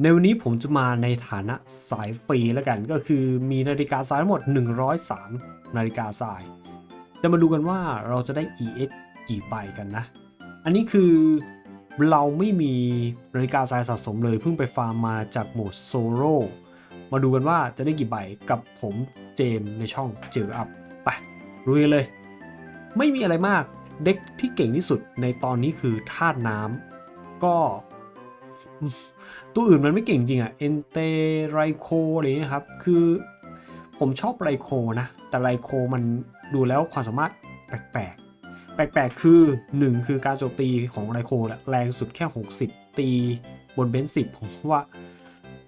ในวันนี้ผมจะมาในฐานะสายฟรีแล้วกัน ก็คือมีนาฬิกาทรายทั้งหมด 103 นาฬิกาทราย จะมาดูกันว่าเราจะได้ EX กี่ใบกันนะ อันนี้คือเราไม่มีนาฬิกาทรายสะสมเลย เพิ่งไปฟาร์มมาจากโหมดโซโล่มาดูกันว่าจะได้กี่ใบกับผมเจมในช่องเจออัพไปลุยกันเลย ไม่มีอะไรมากเด็กที่เก่งที่สุดในตอนนี้คือธาตุน้ำก็ ตัวอื่นมันไม่เก่งจริงอะเอนเตไรโคอะไรเงี้ยครับ คือผมชอบไรโคนะ แต่ไรโคมันดูแล้วความสามารถแปลกๆ แปลกๆ คือ 1 คือการโจมตีของไรโคน่ะแรงสุดแค่ 60 ตีบนเบนซ์สิบผมว่า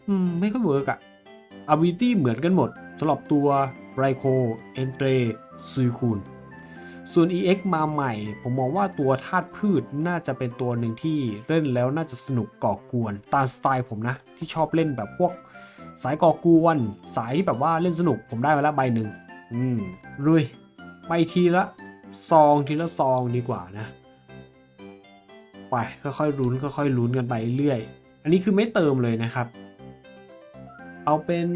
อืมไม่ค่อยเวิร์กอะ ability เหมือนกันหมดสำหรับตัวไรโคเอนเตรซูคูน ส่วน EX มาใหม่ ผมมองว่าตัวธาตุพืชน่าจะเป็นตัวหนึ่งที่เล่นแล้วน่าจะสนุกก่อกวนตามสไตล์ผมนะ ที่ชอบเล่นแบบพวกสายก่อกวน สายที่แบบว่าเล่นสนุกผมได้มาแล้วใบหนึ่งอืมรุยไปทีละซองทีละซองดีกว่านะ ไปค่อยๆลุ้นค่อยๆลุ้นกันไปเรื่อยอันนี้คือไม่เติมเลยนะครับ เอาเป็น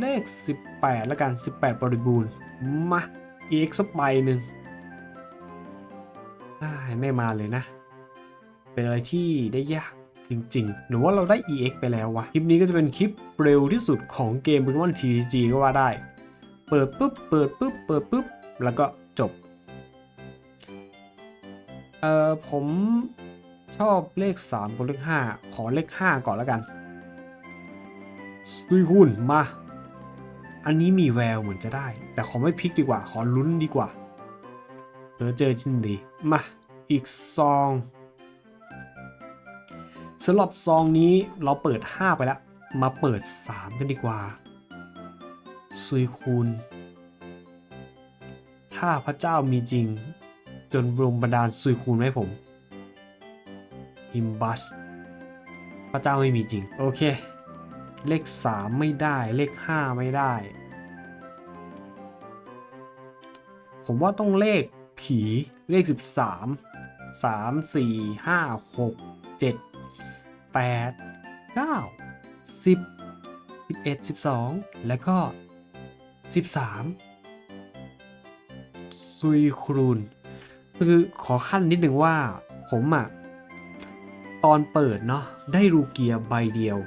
เลข 18 แล้วกัน 18 บริบูรณ์มา EX สักใบหนึ่ง อ้ไม่มาเลยนะ เป็นอะไรที่ได้ยากจริงๆ หรือว่าเราได้ EX ไปแล้ววะ คลิปนี้ก็จะเป็นคลิปเร็วที่สุดของเกม Pokemon TCG ก็ว่าได้ เปิดปุ๊บ เปิดปุ๊บ เปิดปุ๊บ แล้วก็จบ เอ่อ ผมชอบเลข 3 กับเลข 5 ขอเลข 5 ก่อนแล้วกันซุยคุณมา อันนี้มีแววเหมือนจะได้ แต่ขอไม่พลิกดีกว่า ขอลุ้นดีกว่า เออเจอชิ้นดีมาอีกซองสำหรับซองนี้เราเปิด 5 ไปแล้ว มาเปิด 3 กันดีกว่าซุยคูณถ้าพระเจ้ามีจริง จนรมบันดาลซุยคูณให้ผมอิมบัสพระเจ้าไม่มีจริง โอเค เลข 3 ไม่ได้เลข 5 ไม่ได้ ผมว่าต้องเลข ผี เลข 13 3 4 5 6 7 8 9 10 11 12 แล้วก็ 13 ซุยครูนคือขอขั้นนิดนึงว่าผมอะตอนเปิดเนาะได้รูเกียร์ใบเดียว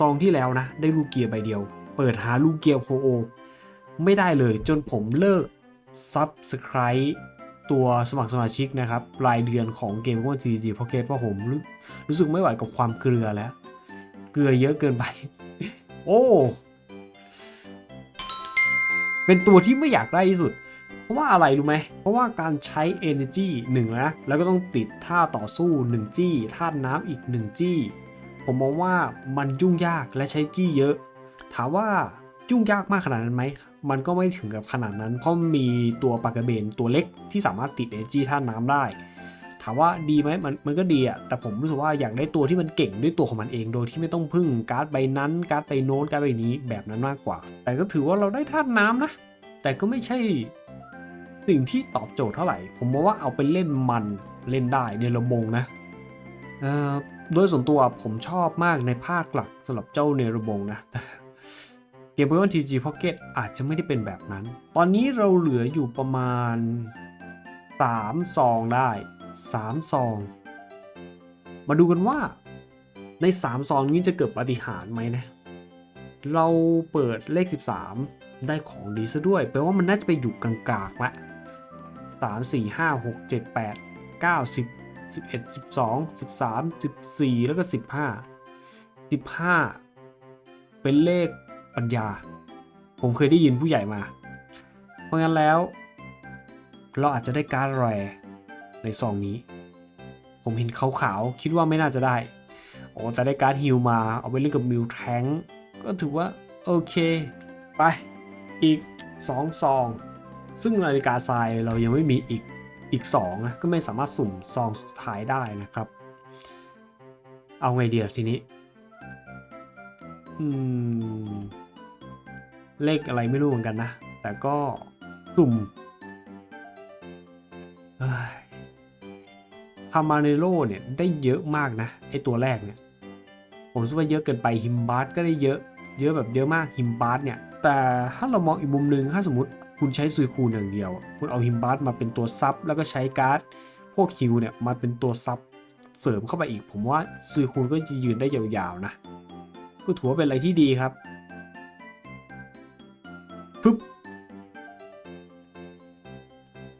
ตองที่แล้วนะ ได้ลูกเกียร์ใบเดียว เปิดหาลูกเกียร์โฮโอ ไม่ได้เลยจนผมเลิก Subscribe ตัวสมัครสมาชิกนะครับ รายเดือนของเกมว่า TG Pocket เพราะผมรู้รู้สึกไม่ไหวกับความเกลือแล้ว เกลือเยอะเกินไป โอ้ เป็นตัวที่ไม่อยากได้ที่สุด เพราะว่าอะไรรู้ไหม เพราะว่าการใช้ Energy 1นะ แล้วก็ต้องติดท่าต่อสู้ 1 จี้ธาน้ำอีก 1 จี้ ผมมองว่ามันยุ่งยากและใช้จี้เยอะ ถามว่ายุ่งยากมากขนาดนั้นไหม มันก็ไม่ถึงกับขนาดนั้น เพราะมีตัวปากกระเบนตัวเล็กที่สามารถติดเอจีท่าน้ำได้ ถามว่าดีไหมมันมันก็ดีอะแต่ผมรู้สึกว่าอยากได้ตัวที่มันเก่งด้วยตัวของมันเองโดยที่ไม่ต้องพึ่งการ์ดใบนั้นการ์ดใบโน้นการ์ดใบนี้แบบนั้นมากกว่า แต่ก็ถือว่าเราได้ท่าน้ำนะ แต่ก็ไม่ใช่สิ่งที่ตอบโจทย์เท่าไหร่ ผมมองว่าเอาไปเล่นมันเล่นได้ในระบงนะโดยส่วนตัวผมชอบมากในภาคหลักสำหรับเจ้าเนรบงนะ เกม Pokemon TG Pocket อาจจะไม่ได้เป็นแบบนั้น ตอนนี้เราเหลืออยู่ประมาณ 3 ซองได้ 3 ซอง มาดูกันว่าใน 3 ซองนี้จะเกิดปาฏิหารย์ไหมนะ เราเปิดเลข 13 ได้ของดีซะด้วย แปลว่ามันน่าจะไปอยู่กลางๆละ3 4 5 6 7 8 9 10 11 12 13 14 แล้วก็ 15 15 เป็นเลข ปัญญา ผมเคยได้ยินผู้ใหญ่มา เพราะงั้นแล้ว เราอาจจะได้การ์ดแรในซองนี้ ผมเห็นขาวๆคิดว่าไม่น่าจะได้โอ้แต่ได้การ์ดฮิลมาเอาไปเล่นกับมิวแทงก็ถือว่า โอเค ไปอีก2ซอง ซึ่งนาฬิกาทรายเรายังไม่มีอีกอีก2นะก็ไม่สามารถสุ่มซองสุดท้ายได้นะครับ เอาไงเดียวทีนี้ อืม เลขอะไรไม่รู้เหมือนกันนะ แต่ก็สุ่มคามาเนโลเนี่ยได้เยอะมากนะไอตัวแรกเนี่ยผมรู้สึกว่าเยอะเกินไปฮิมบาร์ก็ได้เยอะ เยอะแบบเยอะมากฮิมบาร์เนี่ย แต่ถ้าเรามองอีกมุมหนึ่งถ้าสมมติคุณใช้ซูคูนอย่างเดียว คุณเอาฮิมบาร์มาเป็นตัวซับแล้วก็ใช้การ์ดพวกคิวเนี่ยมาเป็นตัวซับเสริมเข้าไปอีก ผมว่าซูคูนก็จะยืนได้ยาวๆนะก็ถือว่าเป็นอะไรที่ดีครับ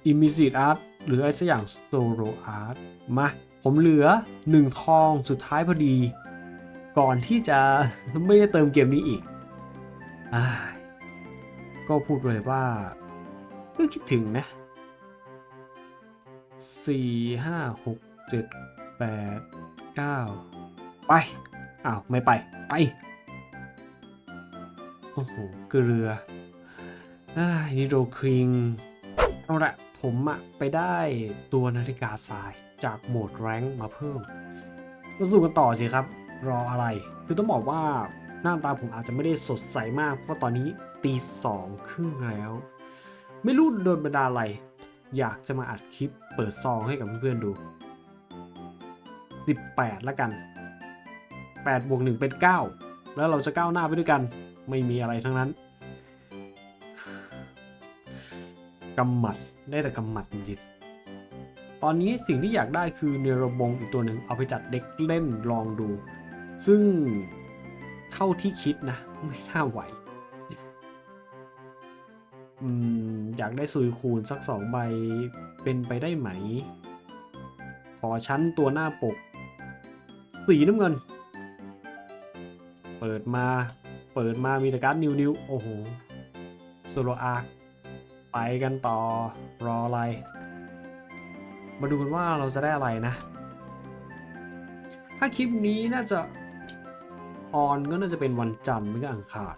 อิมิสิตอาร์ตหรืออะไรสักอย่างโซโ o อาร์ตมาผมเหลือ 1 ทองสุดท้ายพอดี ก่อนที่จะไม่ได้เติมเกมนี้อีกอก็พูดเลยว่าก็คิดถึงนะ4 5 6 7 8 9ไปอ้าวไม่ไป ไปโอ้โหเกลืออ่านิโดคริงเอาละ ผมอะไปได้ตัวนาฬิกาทรายจากโหมดแรงมาเพิ่มก็สู้กันต่อสิครับ รออะไร คือต้องบอกว่าหน้าตาผมอาจจะไม่ได้สดใสมาก เพราะตอนนี้ตีสองครึ่งแล้ว ไม่รู้โดนบันดาอะไร อยากจะมาอัดคลิปเปิดซองให้กับเพื่อนๆดู 18 แล้วกัน 8บวก1เป็น 9 แล้วเราจะก้าวหน้าไปด้วยกัน ไม่มีอะไรทั้งนั้น กำหมัดได้แต่กำหมัดจริงๆตอนนี้สิ่งที่อยากได้คือเนรบงอีกตัวหนึ่งเอาไปจัดเด็กเล่นลองดู ซึ่งเท่าที่คิดนะ ไม่น่าไหวอืมอยากได้ซุยคูณสักสองใบเป็นไปได้ไหม ขอชั้นตัวหน้าปก สีน้ำเงิน เปิดมา เปิดมามีแต่การ์ดนิวนิวโอ้โหโซโลอาร์ ไปกันต่อรออะไร มาดูกันว่าเราจะได้อะไรนะ ถ้าคลิปนี้น่าจะออนก็น่าจะเป็นวันจันทร์ไม่ก็อังคาร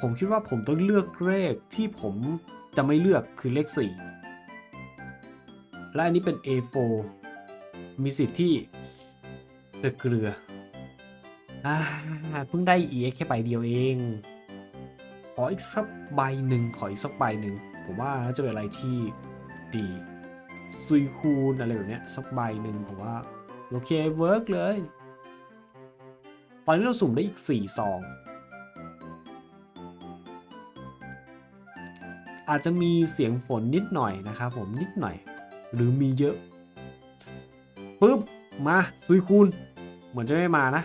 ผมคิดว่าผมต้องเลือกเลขที่ผมจะไม่เลือกคือเลข 4 และอันนี้เป็น A4 มีสิทธิ์ที่จะเกลืออ่าเพิ่งได้ EX แค่ใบเดียวเอง ออีกสักใบหนึ่งขออีกสักใบหนึ่งผมว่าน่าจะเป็นอะไรที่ดีซุยคูนอะไรแบบเนี้ยสักใบหนึ่งผมว่าโอเคเวิร์กเลย ตอนนี้เราสุ่มได้อีก4ซองอาจจะมีเสียงฝนนิดหน่อยนะครับผมนิดหน่อย หรือมีเยอะปุ๊บมาซุยคูนเหมือนจะไม่มานะ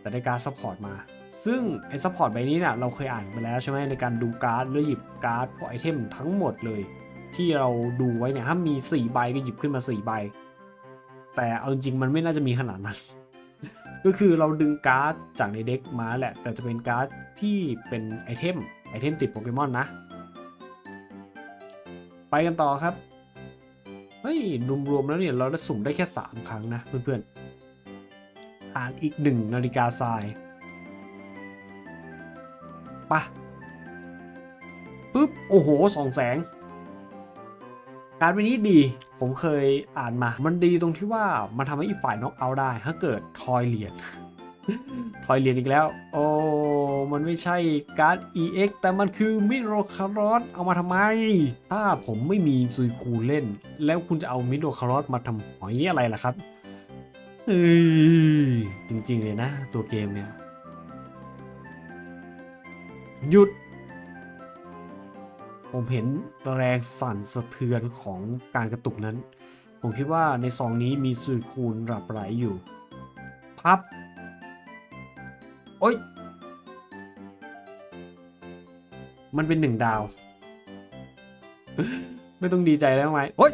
แต่ได้การซัพพอร์ตมา ซึ่งไอ้ซัพพอร์ตใบนี้เนี่ยเราเคยอ่านไปแล้วใช่ไหมในการดูการ์ดหรือหยิบการ์ดพวกไอเทมทั้งหมดเลย ที่เราดูไว้เนี่ยถ้ามี 4 ใบก็หยิบขึ้นมา 4 ใบ แต่เอาจริงมันไม่น่าจะมีขนาดนั้น ก็คือเราดึงการ์ดจากในเด็กมาแหละ แต่จะเป็นการ์ดที่เป็นไอเทมไอเทมติดโปเกมอนนะ ไปกันต่อครับเฮ้ยรวมๆแล้วเนี่ยเราได้สุ่มได้แค่ 3 ครั้งนะเพื่อนๆอ่านอีกหนึ่งนาฬิกาทราย ปะปุ๊บ โอ้โหสองแสง การเป็นนี้ดีผมเคยอ่านมา มันดีตรงที่ว่ามันทำให้อีกฝ่ายน็อกเอาได้ ถ้าเกิดทอยเหรียญทอยเหรียญอีกแล้ว โอ้มันไม่ใช่การ์ด EX แต่มันคือมิโรคารอสเอามาทำไม ถ้าผมไม่มีซุยคูเล่น แล้วคุณจะเอามิโรคารอสมาทำหอยอะไรล่ะครับเฮ้ยจริงๆเลยนะ ตัวเกมเนี่ย หยุด ผมเห็นแรงสั่นสะเทือนของการกระตุกนั้น ผมคิดว่าในซองนี้มีซุยคูนหลับไหลอยู่ พับ โอ๊ยมันเป็นหนึ่งดาว ไม่ต้องดีใจแล้วไหมโอ๊ย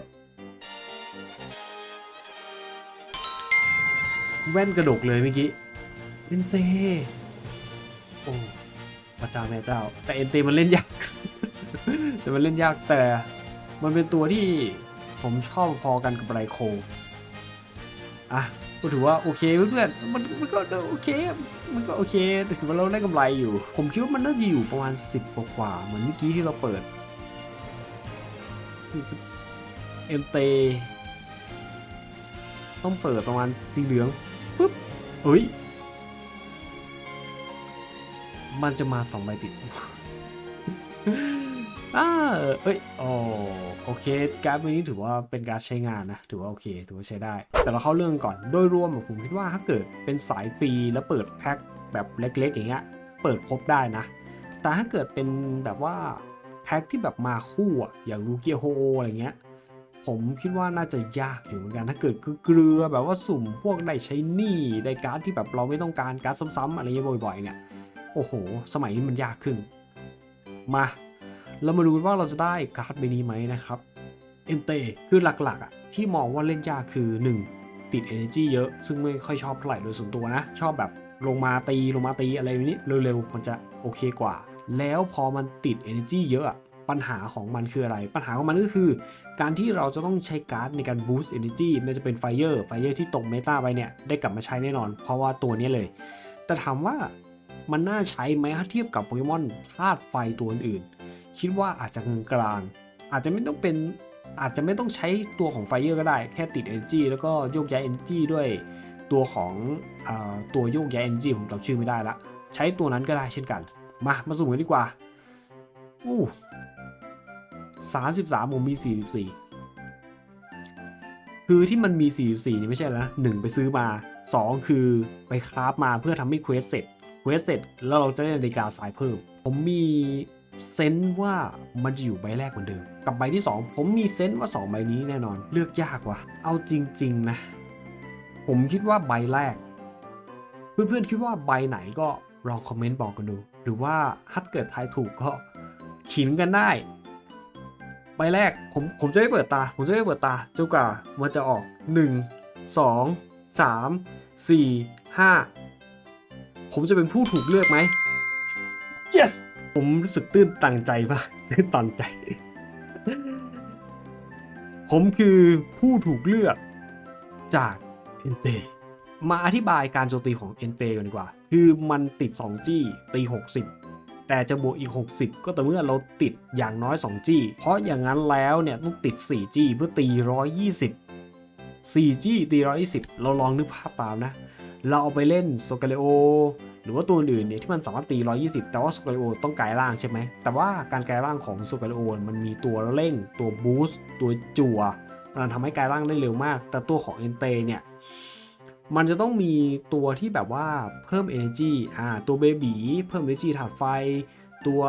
แว่นกระดกเลยเมื่อกี้เอ็นเตโอ้ พระเจ้าแม่เจ้า แต่เอ็นเตมันเล่นยาก แต่มันเล่นยากแต่มันเป็นตัวที่ผมชอบพอกันกับไรโคอะก็ถือว่าโอเคเพื่อนๆมันมันก็โอเค มันก็โอเคถือว่าเราได้กำไรอยู่ ผมคิดว่ามันน่าจะอยู่ประมาณ 10 กว่ากว่าเหมือนเมื่อกี้ที่เราเปิดเอ็มเตต้องเปิดประมาณสีเหลืองปุ๊บเฮ้ย มันจะมาสองใบติดอ่าเอ้ยโอโอเค การ์ดใบนี้ถือว่าเป็นการดใช้งานนะ ถือว่าโอเค ถือว่าใช้ได้ แต่เราเข้าเรื่องก่อน โดยรวมผมคิดว่าถ้าเกิดเป็นสายฟรีแล้วเปิดแพ็คแบบเล็ก ๆ อย่างเงี้ย เปิดครบได้นะ แต่ถ้าเกิดเป็นแบบว่าแพ็คที่แบบมาคู่อะอย่างลูเกียโฮอะไรเงี้ย ผมคิดว่าน่าจะยากอยู่เหมือนกัน ถ้าเกิดคือเกลือแบบว่าสุ่มพวกได้ใช้หนี้ได้การ์ดที่แบบเราไม่ต้องการการ์ดซ้ำๆอะไรเงี้ยบ่อยๆเนี่ย โอ้โห สมัยนี้มันยากขึ้น มา เรามาดูว่าเราจะได้การ์ดใบนี้ไหมนะครับ เอ็นเตคือหลักๆอะที่มองว่าเล่นยากคือ 1 ติด Energy เยอะ ซึ่งไม่ค่อยชอบเท่าไหร่โดยส่วนตัวนะ ชอบแบบลงมาตีลงมาตีอะไรนี้เร็วๆ มันจะโอเคกว่า แล้วพอมันติด Energy เยอะอะปัญหาของมันคืออะไร ปัญหาของมันก็คือ การที่เราจะต้องใช้การ์ดในการ boost energy ไม่ว่จะเป็น fire fire ที่ตกเมตาไปเนี่ย ได้กลับมาใช้แน่นอน เพราะว่าตัวนี้เลย แต่ถามว่า มันน่าใช้ไหมถ้าเทียบกับโปเกมอนธาตุไฟตัวอื่นๆคิดว่าอาจจะกลางๆอาจจะไม่ต้องเป็นอาจจะไม่ต้องใช้ตัวของไฟเ r อร์ก็ได้ แค่ติด energy แล้วก็โยกย้าย energy ด้วยตัวของอตัวโยกย้าย energy ผมจำชื่อไม่ได้ละ ใช้ตัวนั้นก็ได้เช่นกัน มามาสุ่มกันดีกว่าอู้สามสิบสามผมมีสี่สิบสี่คือที่มันมี 44 นี่ไม่ใช่แล้วนะหนึ่งไปซื้อมา 2 คือไปคราฟมาเพื่อทำให้เควสเสร็จ เควสเสร็จแล้วเราจะได้นาฬิกาสายเพิ่ม ผมมีเซนส์ว่ามันจะอยู่ใบแรกเหมือนเดิม กับใบที่ 2 ผมมีเซนส์ว่า 2 ใบนี้แน่นอน เลือกยากว่ะ เอาจริง ๆ นะ ผมคิดว่าใบแรก เพื่อนๆคิดว่าใบไหนก็ลองคอมเมนต์บอกกันดู หรือว่าถ้าเกิดทายถูกก็ขินกันได้ ใบแรกผมผมจะไม่เปิดตา ผมจะไม่เปิดตาจนกว่ามันจะออก 1 2 3 4 5 ผมจะเป็นผู้ถูกเลือกไหม yes ผมรู้สึกตื้นตันใจมากตื้นตันใจ ผมคือผู้ถูกเลือกจากเอนเตมาอธิบายการโจมตีของเอนเตกันดีกว่า คือมันติด 2 จี้ตี 60 แต่จะบวกอีก 60 ก็ต่อเมื่อเราติดอย่างน้อย 2 จี้ เพราะอย่างนั้นแล้วเนี่ยต้องติด 4 จี้เพื่อตี 120 4จี้ตี120 เราลองนึกภาพตามนะ เราเอาไปเล่นโซกาเลโอหรือว่าตัวอื่นเนี่ยที่มันสามารถตี 120 แต่ว่าโซกาเลโอต้องกลายร่างใช่ไหม แต่ว่าการกลายร่างของโซกาเลโอมันมีตัวเร่ง ตัวบูสต์ตัวจั่วมันทำให้กลายร่างได้เร็วมาก แต่ตัวของเอนเตเนี่ยมันจะต้องมีตัวที่แบบว่าเพิ่ม energy อ่าตัวเบบีเพิ่ม energy ถาดไฟ ตัว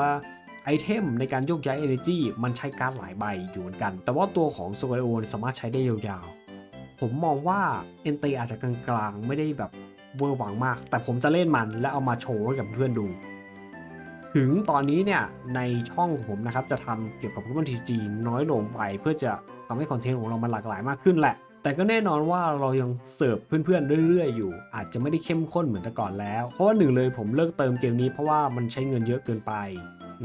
ไอเทมในการโยกย้าย energy มันใช้การหลายใบอยู่เหมือนกัน แต่ว่าตัวของโซกาเลโอสามารถใช้ได้ยาวๆ ผมมองว่าเอนเตอาจจะกลางๆ ไม่ได้แบบเวอร์หวังมาก แต่ผมจะเล่นมันและเอามาโชว์ให้กับเพื่อนดู ถึงตอนนี้เนี่ยในช่องของผมนะครับจะทำเกี่ยวกับโปเกมอนทีจีน้อยลงไป เพื่อจะทำให้คอนเทนต์ของเรามันหลากหลายมากขึ้นแหละ แต่ก็แน่นอนว่าเรายังเสิร์ฟเพื่อนๆเรื่อยๆ อยู่ อาจจะไม่ได้เข้มข้นเหมือนแต่ก่อนแล้ว เพราะว่าหนึ่งเลยผมเลิกเติมเกมนี้เพราะว่ามันใช้เงินเยอะเกินไป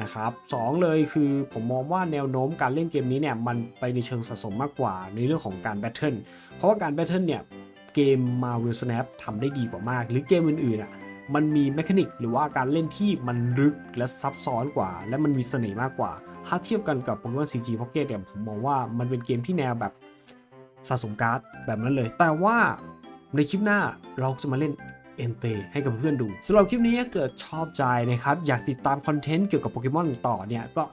นะครับสองเลยคือผมมองว่าแนวโน้มการเล่นเกมนี้เนี่ยมันไปในเชิงสะสมมากกว่าในเรื่องของการแบทเทิลเพราะว่าการแบทเทิลเนี่ยเกม Marvel Snap ทำได้ดีกว่ามาก หรือเกมอื่นๆอะมันมีแมคานิกหรือว่าการเล่นที่มันลึกและซับซ้อนกว่า และมันมีเสน่ห์มากกว่า ถ้าเทียบกันกับ Pokemon CG Pocket เนี่ยผมมองว่ามันเป็นเกมที่แนวแบบสะสมการ์ดแบบนั้นเลย แต่ว่าในคลิปหน้าเราจะมาเล่น เอนเตให้กับเพื่อนดูสำหรับคลิปนี้ถ้าเกิดชอบใจนะครับ อยากติดตามคอนเทนต์เกี่ยวกับโปเกมอนต่อเนี่ยก็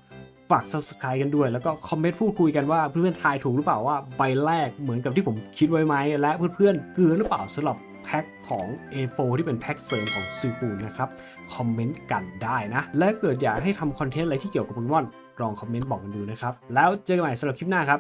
ฝาก subscribe กันด้วย แล้วก็คอมเมนต์พูดคุยกันว่าเพื่อนๆทายถูกหรือเปล่าว่าใบแรกเหมือนกับที่ผมคิดไว้ไหมและเพื่อนๆเกลือหรือเปล่าสำหรับแพ็คของ A4 ที่เป็นแพ็คเสริมของซูปูนะครับ คอมเมนต์กันได้นะ และเกิดอยากให้ทำคอนเทนต์อะไรที่เกี่ยวกับโปเกมอนลองคอมเมนต์บอกกันดูนะครับ แล้วเจอกันใหม่สำหรับคลิปหน้าครับ